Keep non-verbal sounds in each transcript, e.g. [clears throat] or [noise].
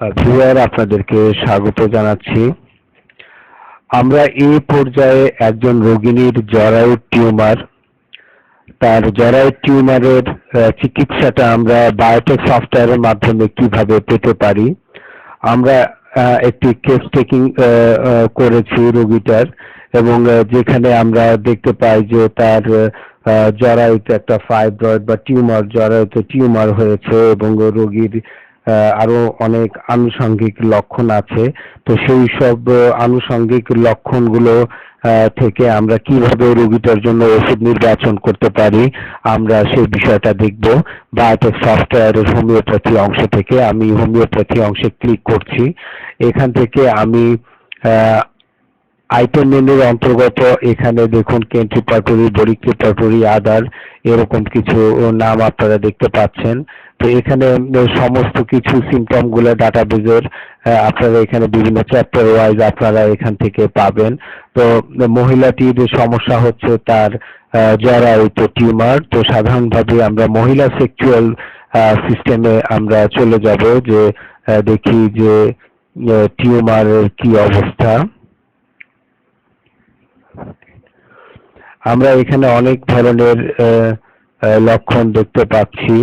Viewer আপনাদেরকে স্বাগত জানাচ্ছি। আমরা এই পর্যায়ে একজন রোগিণীর জরায়ু টিউমার। তার জরায়ু টিউমারের চিকিৎসাটা আমরা বায়োটেক সফটওয়্যারের মাধ্যমে কীভাবে পেতে পারি, আমরা একটি কেস টেকিং করেছি রোগীটার এবং যেখানে আমরা দেখতে পাই যে তার জরায়ুতে একটা ফাইব্রয়েড বা টিউমার, জরায়ুতে টিউমার হয়েছে এবং রোগীর আরও অনেক আনুষঙ্গিক লক্ষণ আছে। তো সেই সব আনুষঙ্গিক লক্ষণগুলো থেকে আমরা কীভাবে রোগীটার জন্য ওষুধ নির্বাচন করতে পারি, আমরা সেই বিষয়টা দেখব। বায়োটেক সফটওয়্যারের হোমিওপ্যাথি অংশ থেকে আমি হোমিওপ্যাথি অংশে ক্লিক করছি। এখান থেকে আমি আইটেম মেনুর অন্তর্গত এখানে দেখুন কেন্ট রিপার্টরি বরিক রিপার্টরি আদার এরকম কিছু নাম আপনারা দেখতে পাচ্ছেন। তো এখানে সমস্ত কিছু সিমটমগুলো ডাটাবেজের আপনারা এখানে বিভিন্ন চ্যাপ্টার ওয়াইজ আপনারা এখান থেকে পাবেন। তো মহিলাটির সমস্যা হচ্ছে তার জরায়ুতে টিউমার তো সাধারণভাবে আমরা মহিলা সেক্সুয়াল সিস্টেমে আমরা চলে যাব যে দেখি যে টিউমারের কি অবস্থা। আমরা এখানে অনেক ধরনের লক্ষণ দেখতে পাচ্ছি।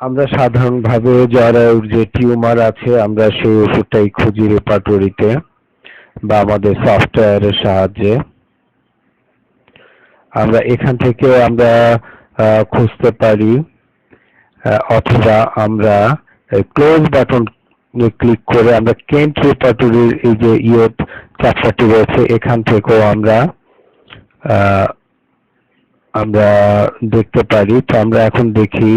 আমরা সাধারণভাবে জরায়ুর যে টিউমার আছে, আমরা সেই ওষুধটাই খুঁজি রেপার্টরিতে বা আমাদের সফটওয়্যারের সাহায্যে। আমরা এখান থেকেও আমরা খুঁজতে পারি অথবা আমরা ক্লোজ বাটন ক্লিক করে আমরা কেন্ট রিপার্টরির এই যে ইয়েট চ্যাপ্টারটি রয়েছে, এখান থেকেও আমরা আমরা দেখতে পারি। তো আমরা এখন দেখি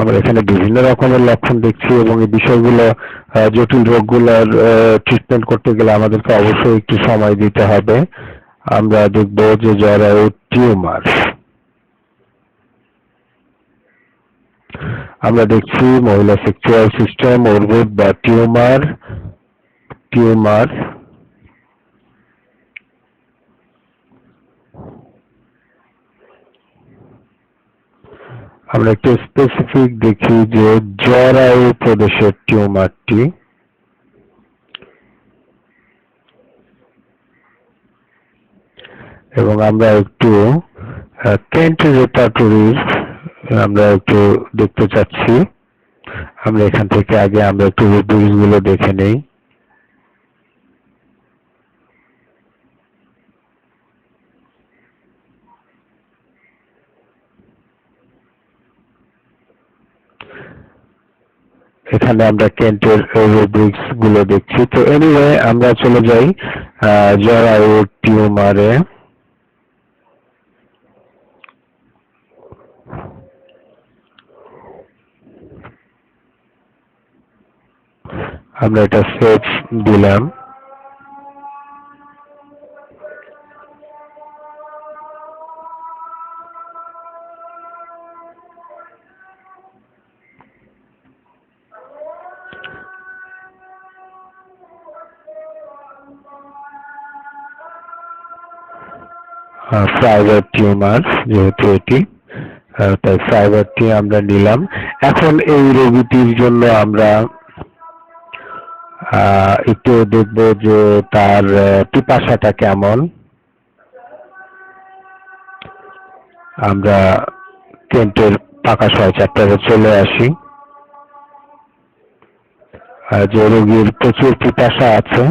আমরা এখানে বিভিন্ন রকমের লক্ষণ দেখছি এবং এই বিষয়গুলো জটিল রোগগুলোর ট্রিটমেন্ট করতে গেলে আমাদেরকে অবশ্যই একটু সময় দিতে হবে। আমরা দেখব যে জরায়ু টিউমার, আমরা দেখছি মহিলা সেক্সুয়াল সিস্টেম অর্বুদ বা টিউমার টিউমার আমরা একটু স্পেসিফিক দেখি যে জরায়ু প্রদেশের টিউমারটি। এবং আমরা একটু কেন্ট রেপার্টরির আমরা একটু দেখতে চাচ্ছি। আমরা এখান থেকে আগে আমরা একটু রুব্রিক্সগুলো দেখে নেই। এখানে আমরা কেন্টের রুব্রিক্সগুলো দেখছি। তো এনিওয়ে আমরা চলে যাই জরায়ু টিউমারে। আমরা এটা সেভ দিলাম। ফাইবার টিউমার যেহেতু এটি তাই ফাইবারটি আমরা নিলাম। এখন এই রোগীটির জন্য আমরা একটু দেখব যে তার পিপাসাটা কেমন। আমরা কেন্টের পাকা ছয় চ্যাপ্টারে চলে আসি। যে রোগীর প্রচুর পিপাসা আছে।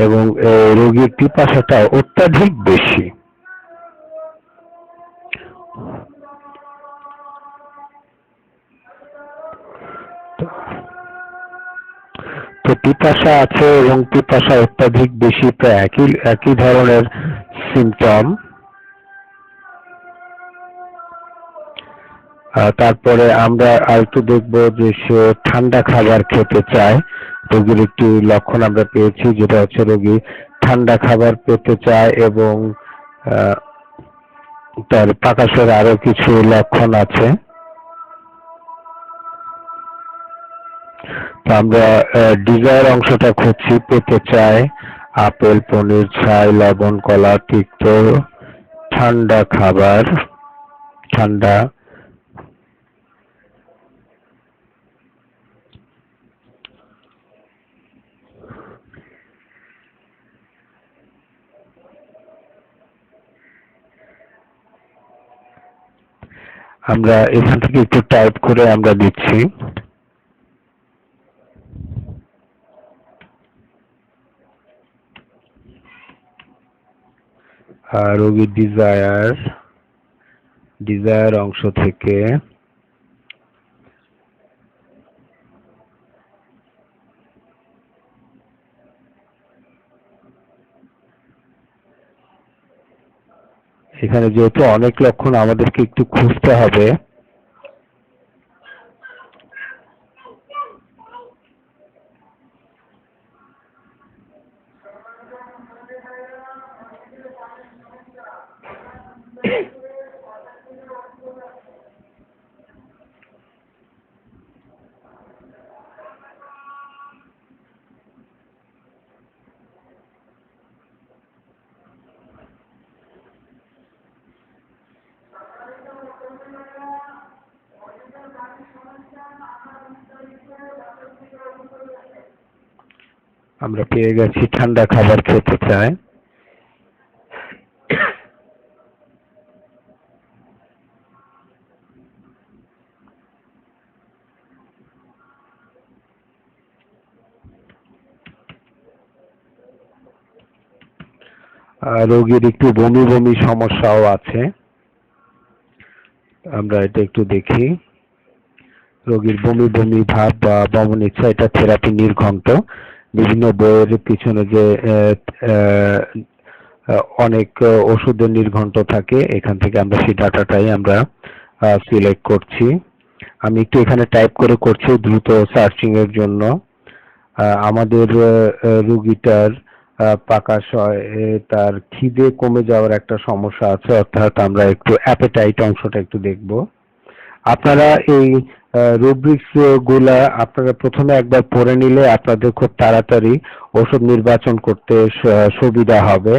এবং রোগীর পিপাসাটা অত্যাধিক বেশি। তো পিপাসা আছে এবং পিপাসা অত্যাধিক বেশি প্রায় একই একই ধরনের সিমটম তারপরে আমরা আর একটু দেখব যে সে ঠান্ডা খাবার খেতে চায়। রোগীর একটি লক্ষণ আমরা পেয়েছি, যেটা হচ্ছে রোগী ঠান্ডা খাবার পেতে চায় এবং তার প্রকাশের আরও কিছু লক্ষণ আছে। তো আমরা ডিজায়ার অংশটা খুঁজছি, পেতে চাই আপেল, পনির, ছাই, লবণ, কলা, তিক্ত, ঠান্ডা খাবার, ঠান্ডা আমরা এখান থেকে একটু টাইপ করে আমরা দিচ্ছি। আর রোগীর ডিজায়ার ডিজায়ার অংশ থেকে এখানে যেহেতু অনেক লক্ষণ আমাদেরকে একটু খুঁজতে হবে আমরা পেয়ে গেছি ঠান্ডা খাবার খেতে চায় রোগীর একটু বমি বমি সমস্যাও আছে। আমরা এটা একটু দেখি। রোগীর বমি বমি ভাব বা বমন ইচ্ছা, এটা থেরাপি নির্ঘণ্ট। বিভিন্ন বইয়ের পিছনে যে অনেক ওষুধের নির্ঘণ্ট থাকে এখান থেকে আমরা সেই ডাটাটাই আমরা সিলেক্ট করছি। আমি একটু এখানে টাইপ করে করছি দ্রুত সার্চিং এর জন্য। আমাদের রুগীটার এ, তার খিদে কমে যাওয়ার একটা সমস্যা আছে অর্থাৎ আমরা একটু অ্যাপেটাইট অংশটা একটু দেখব। আপনারা এই রুব্রিক্সগুলা আপনারা প্রথমে একবার পড়ে নিলে আপনাদের খুব তাড়াতাড়ি ওষুধ নির্বাচন করতে সুবিধা হবে।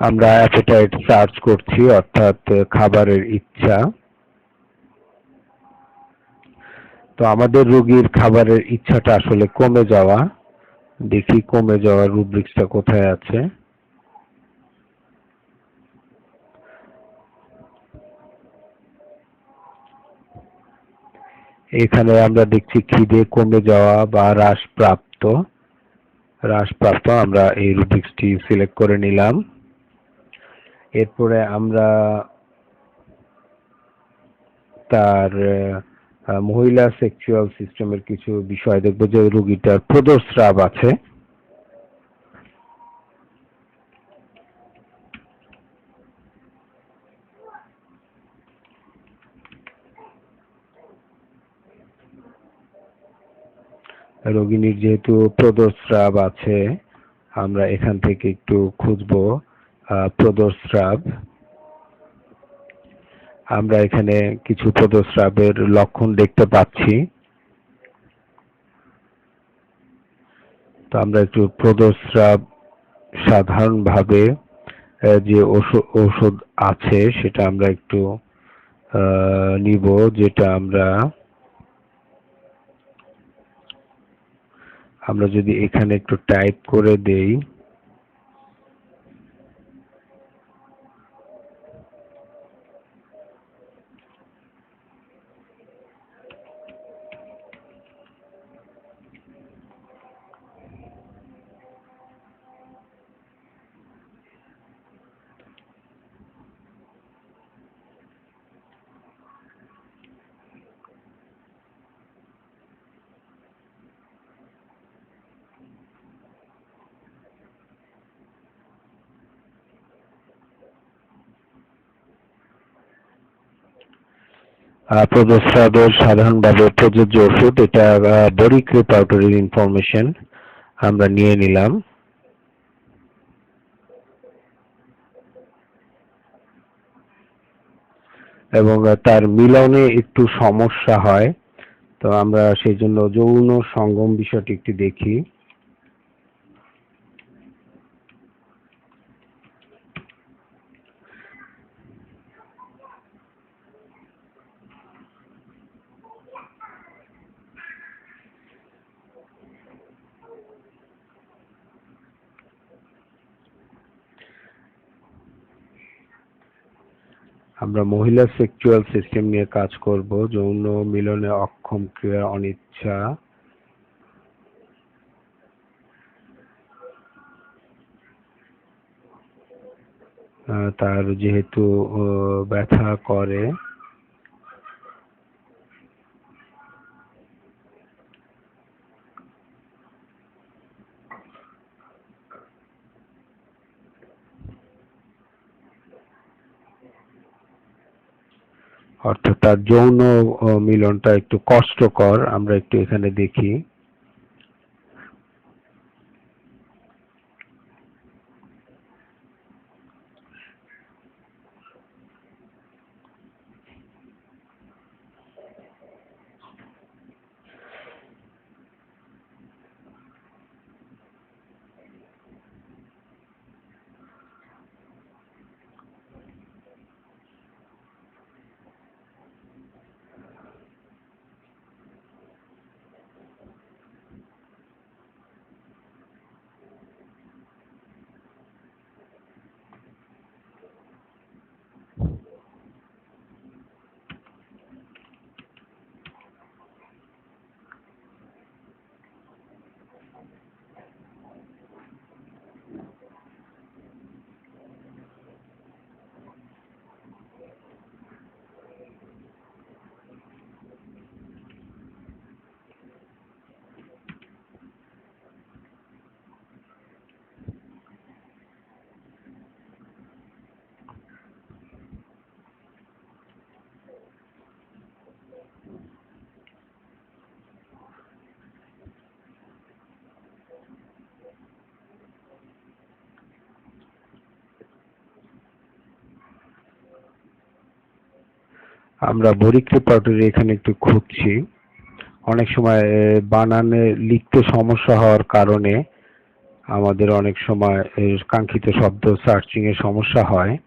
আমরা অ্যাপেটাইট সার্চ করছি, অর্থাৎ খাবারের ইচ্ছা। তো আমাদের রোগীর খাবারের ইচ্ছাটা আসলে কমে যাওয়া। দেখি কমে যাওয়ার রুব্রিক্সটা কোথায় আছে। এখানে আমরা দেখছি খিদে কমে যাওয়া বা হ্রাসপ্রাপ্ত। হ্রাসপ্রাপ্ত আমরা এই রুব্রিক্সটি সিলেক্ট করে নিলাম। এরপরে আমরা তার মহিলা সেক্সুয়াল সিস্টেমের কিছু বিষয় দেখব যে রোগীটার প্রদস্রাব আছে। রোগিনীর যেহেতু প্রদস্রাব আছে, আমরা এখান থেকে একটু খুঁজবো প্রদস্রাব আমরা এখানে কিছু প্রদস্রাবের লক্ষণ দেখতে পাচ্ছি। তো আমরা একটু প্রদস্রাব সাধারণভাবে যে ওষুধ আছে সেটা আমরা একটু নিব, যেটা আমরা আমরা যদি এখানে একটু টাইপ করে দেই। প্রদস্রাদের সাধারণভাবে প্রযোজ্য ওষুধ, এটা বরিক রিপাউটারির ইনফরমেশন আমরা নিয়ে নিলাম। এবং তার মিলনে একটু সমস্যা হয়, তো আমরা সেই জন্য যৌন সঙ্গম বিষয়টি একটু দেখি। আমরা মহিলা সেক্সুয়াল সিস্টেম নিয়ে কাজ করব, যৌন মিলনে অক্ষম ক্রিয়া অনিচ্ছা। তার যেহেতু ব্যথা করে অর্থাৎ তার যৌন মিলনটা একটু কষ্টকর আমরা একটু এখানে দেখি। আমরা বরিক্রি পাউডারি এখানে একটু খুঁজছি। অনেক সময় বানানে লিখতে সমস্যা হওয়ার কারণে আমাদের অনেক সময় কাঙ্ক্ষিত শব্দ সার্চিং এ সমস্যা হয় হ্যাঁ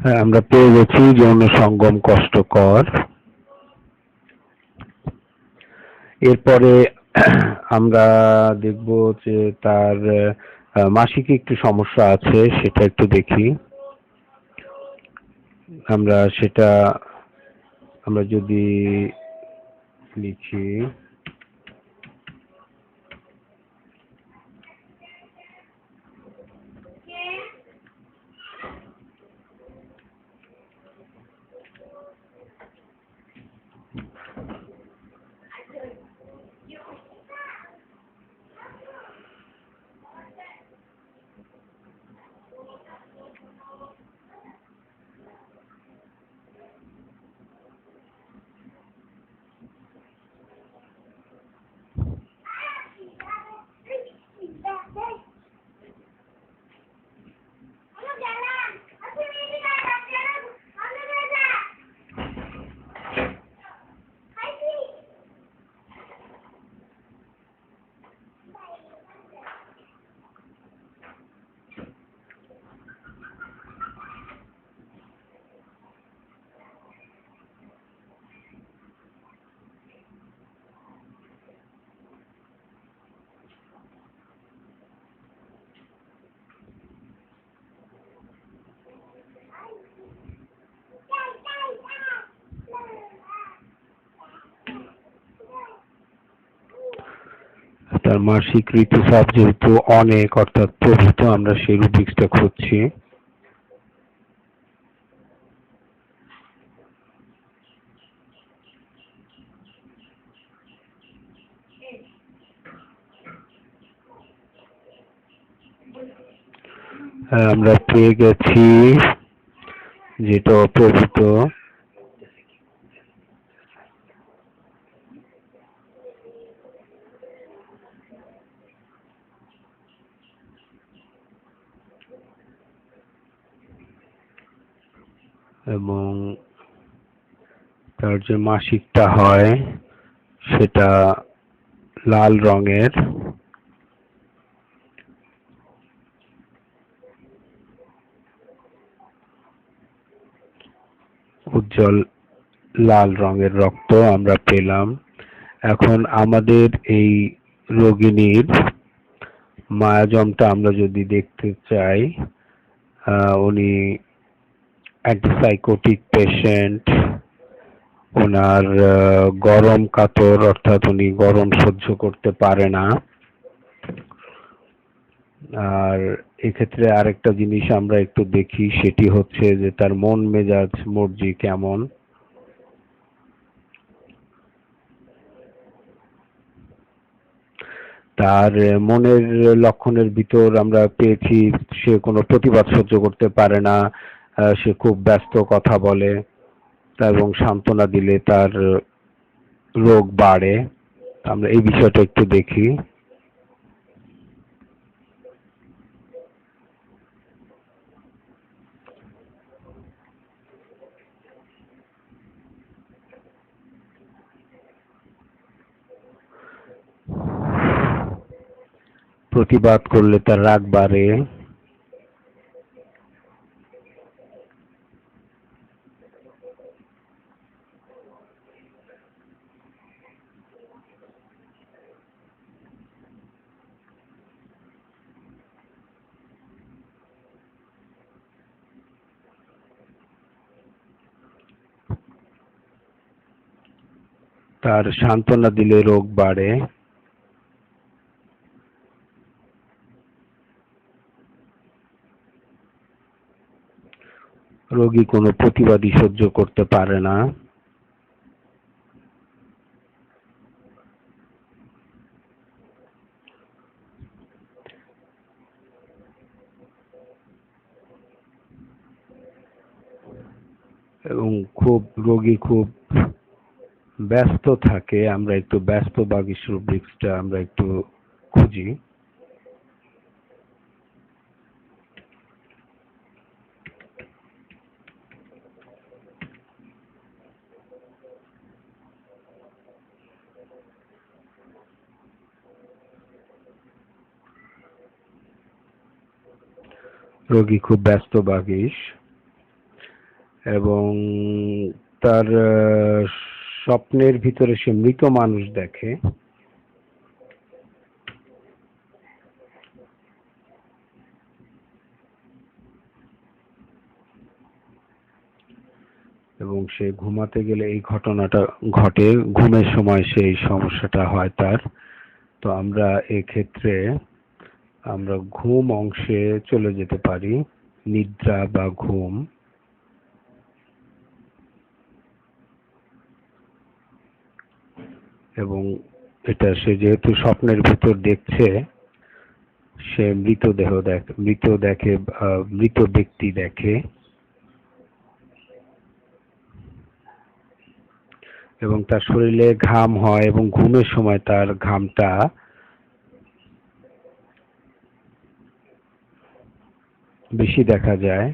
আমরা পেয়ে গেছি যৌন সঙ্গম কষ্টকর। এরপরে [clears throat] আমরা দেখব যে তার মাসিক একটু সমস্যা আছে, সেটা একটু দেখি। আমরা সেটা, আমরা যদি লিখি। তার মাসিক ঋতুস্রাব যেহেতু অনেক, অর্থাৎ প্রভূত আমরা সেই রুব্রিক্সটা খুঁজছি। আমরা পেয়ে গেছি, যেটা অপ্রভূত এবং তার যে মাসিকটা হয় সেটা লাল রঙের। উজ্জ্বল লাল রঙের রক্ত আমরা পেলাম। এখন আমাদের এই রোগিণীর মায়াজমটা আমরা যদি দেখতে চাই উনি অ্যান্টিসাইকোটিক পেশেন্ট ওনার গরম কাতর, অর্থাৎ উনি গরম সহ্য করতে পারে না। আর এক্ষেত্রে আরেকটা জিনিস আমরা একটু দেখি, সেটি হচ্ছে যে তার মন মেজাজ, মর্জি কেমন। তার মনের লক্ষণের ভিতর আমরা পেয়েছি, সে কোনো প্রতিবাদ সহ্য করতে পারে না। সে খুব ব্যস্ত কথা বলে এবং সান্ত্বনা দিলে তার রোগ বাড়ে। আমরা এই বিষয়টা একটু দেখি। প্রতিবাদ করলে তার রাগ বাড়ে। তার সান্ত্বনা দিলে রোগ বাড়ে। রোগী কোনো প্রতিবাদী সহ্য করতে পারে না। এবং খুব রোগী খুব ব্যস্ত থাকে, আমরা একটু ব্যস্ত বাগিস রুব্রিক্সটা আমরা একটু খুঁজি। রোগী খুব ব্যস্ত বাগিস এবং তার স্বপ্নের ভিতরে সে মৃত মানুষ দেখে। এবং সে ঘুমাতে গেলে এই ঘটনাটা ঘটে। ঘুমের সময় সেই সমস্যাটা হয় তার। তো আমরা এক্ষেত্রে আমরা ঘুম অংশে চলে যেতে পারি। নিদ্রা বা ঘুম। এবং এটা সে যেহেতু স্বপ্নের ভিতর দেখছে, সে মৃতদেহ দেখ, মৃত দেখে মৃত ব্যক্তি দেখে। এবং তার শরীরে ঘাম হয় এবং ঘুমের সময় তার ঘামটা বেশি দেখা যায়।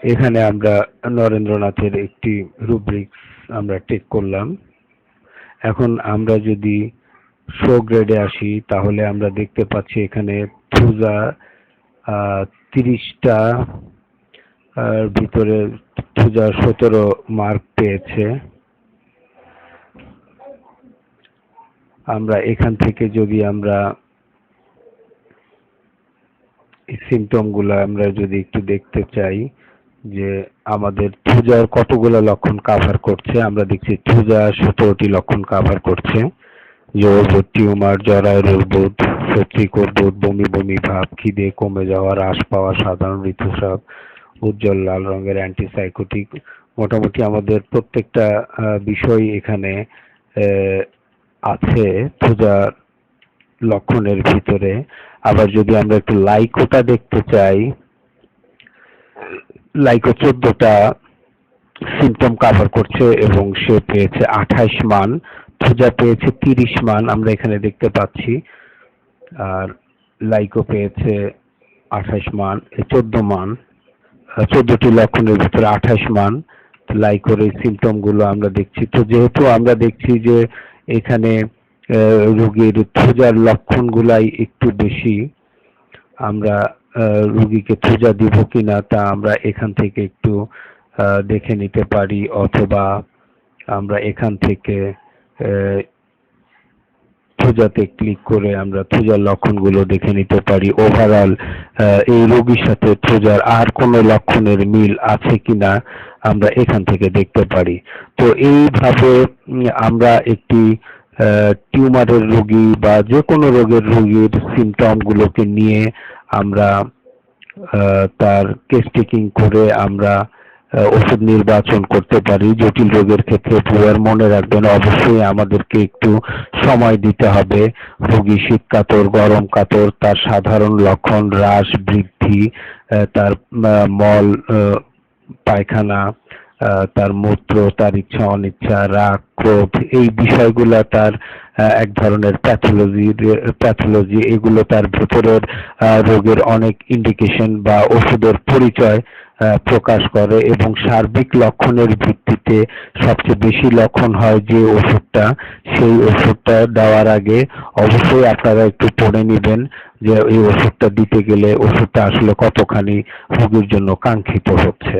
এখানে আমরা নরেন্দ্রনাথের একটি রুব্রিক্স আমরা টেক করলাম। এখন আমরা যদি শো গ্রেডে আসি, তাহলে আমরা দেখতে পাচ্ছি এখানে থুজা তিরিশটা ভিতরে থুজা সতেরো মার্ক পেয়েছে। আমরা এখান থেকে যদি আমরা সিমটমগুলো আমরা যদি একটু দেখতে চাই যে আমাদের থুজার কতগুলো লক্ষণ কাভার করছে, আমরা দেখছি থুজা সতেরোটি লক্ষণ কাভার করছে। যে টিউমার জরায়ুর অর্বুদ সত্যিক অর্বুদ বমি বমি, ভাব, খিদে, কমে যাওয়া, হ্রাস পাওয়া, সাধারণ ঋতুস্রাব, উজ্জ্বল লাল রঙের অ্যান্টিসাইকোটিক মোটামুটি আমাদের প্রত্যেকটা বিষয় এখানে আছে থুজার লক্ষণের ভিতরে। আবার যদি আমরা একটু লাইকোটা দেখতে চাই লাইকো চোদ্দটা সিমটম কাভার করছে এবং সে পেয়েছে আঠাইশ মান থুজা পেয়েছে তিরিশ মান, আমরা এখানে দেখতে পাচ্ছি। আর লাইকো পেয়েছে আঠাইশ মান চোদ্দ মান চোদ্দটি লক্ষণের ভিতরে আঠাইশ মান লাইকোর এই সিমটমগুলো আমরা দেখছি। তো যেহেতু আমরা দেখছি যে এখানে রোগীর থুজার লক্ষণগুলাই একটু বেশি, আমরা রোগীকে থুজা দিব কিনা তা আমরা এখান থেকে একটু দেখে নিতে পারি অথবা আমরা এখান থেকে থুজাতে ক্লিক করে আমরা থুজার লক্ষণগুলো দেখে নিতে পারি। ওভারঅল এই রোগীর সাথে থুজার আর কোনো লক্ষণের মিল আছে কিনা আমরা এখান থেকে দেখতে পারি। তো এইভাবে আমরা একটি টিউমারের রোগী বা যে কোনো রোগের রোগীর সিমটম গুলোকে নিয়ে আমরা তার কেস টেকিং করে আমরা ওষুধ নির্বাচন করতে পারি। জটিল রোগের ক্ষেত্রে পুয়ার মনে রাখবেন। অবশ্যই আমাদেরকে একটু সময় দিতে হবে। রোগী শীত কাতর, গরম কাতর, তার সাধারণ লক্ষণ হ্রাস, বৃদ্ধি তার মল পায়খানা তার মূত্র, তার ইচ্ছা, অনিচ্ছা, রাগ, ক্রোধ, এই বিষয়গুলা তার এক ধরনের প্যাথোলজি প্যাথোলজি এগুলো তার ভেতরের রোগের অনেক ইন্ডিকেশন বা ওষুধের পরিচয় প্রকাশ করে এবং সার্বিক লক্ষণের ভিত্তিতে সবচেয়ে বেশি লক্ষণ হয় যে ওষুধটা, সেই ওষুধটা দেওয়ার আগে অবশ্যই আপনারা একটু পড়ে নেবেন যে এই ওষুধটা দিতে গেলে ওষুধটা আসলে কতখানি রোগীর জন্য কাঙ্ক্ষিত হচ্ছে।